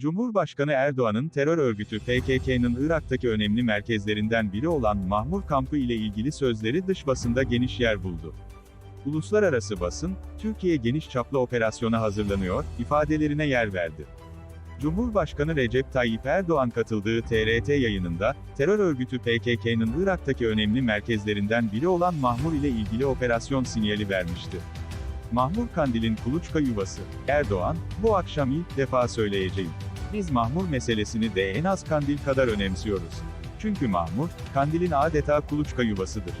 Cumhurbaşkanı Erdoğan'ın terör örgütü PKK'nın Irak'taki önemli merkezlerinden biri olan Mahmur kampı ile ilgili sözleri dış basında geniş yer buldu. Uluslararası basın, Türkiye geniş çaplı operasyona hazırlanıyor, ifadelerine yer verdi. Cumhurbaşkanı Recep Tayyip Erdoğan katıldığı TRT yayınında, terör örgütü PKK'nın Irak'taki önemli merkezlerinden biri olan Mahmur ile ilgili operasyon sinyali vermişti. Mahmur Kandil'in kuluçka yuvası. Erdoğan, bu akşam ilk defa söyleyeceğim. Biz Mahmur meselesini de en az Kandil kadar önemsiyoruz. Çünkü Mahmur, Kandil'in adeta kuluçka yuvasıdır.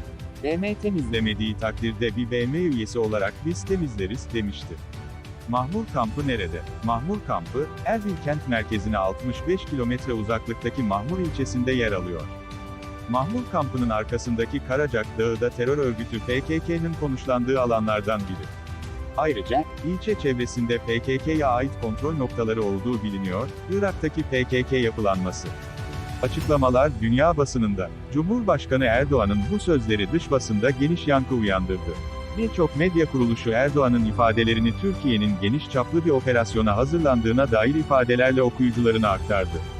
BM temizlemediği takdirde bir BM üyesi olarak biz temizleriz, demişti. Mahmur kampı nerede? Mahmur kampı, Erbil kent merkezine 65 kilometre uzaklıktaki Mahmur ilçesinde yer alıyor. Mahmur kampının arkasındaki Karacak Dağı da terör örgütü PKK'nın konuşlandığı alanlardan biri. Ayrıca, ilçe çevresinde PKK'ya ait kontrol noktaları olduğu biliniyor, Irak'taki PKK yapılanması. Açıklamalar dünya basınında. Cumhurbaşkanı Erdoğan'ın bu sözleri dış basında geniş yankı uyandırdı. Birçok medya kuruluşu Erdoğan'ın ifadelerini Türkiye'nin geniş çaplı bir operasyona hazırlandığına dair ifadelerle okuyucularına aktardı.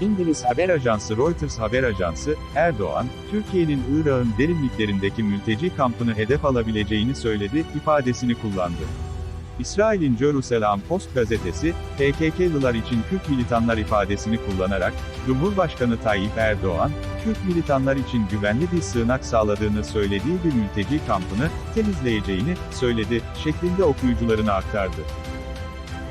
İngiliz haber ajansı Reuters haber ajansı, Erdoğan, Türkiye'nin Irak'ın derinliklerindeki mülteci kampını hedef alabileceğini söyledi, ifadesini kullandı. İsrail'in Jerusalem Post gazetesi, PKK'lılar için Kürt militanlar ifadesini kullanarak, Cumhurbaşkanı Tayyip Erdoğan, Kürt militanlar için güvenli bir sığınak sağladığını söylediği bir mülteci kampını temizleyeceğini söyledi, şeklinde okuyucularına aktardı.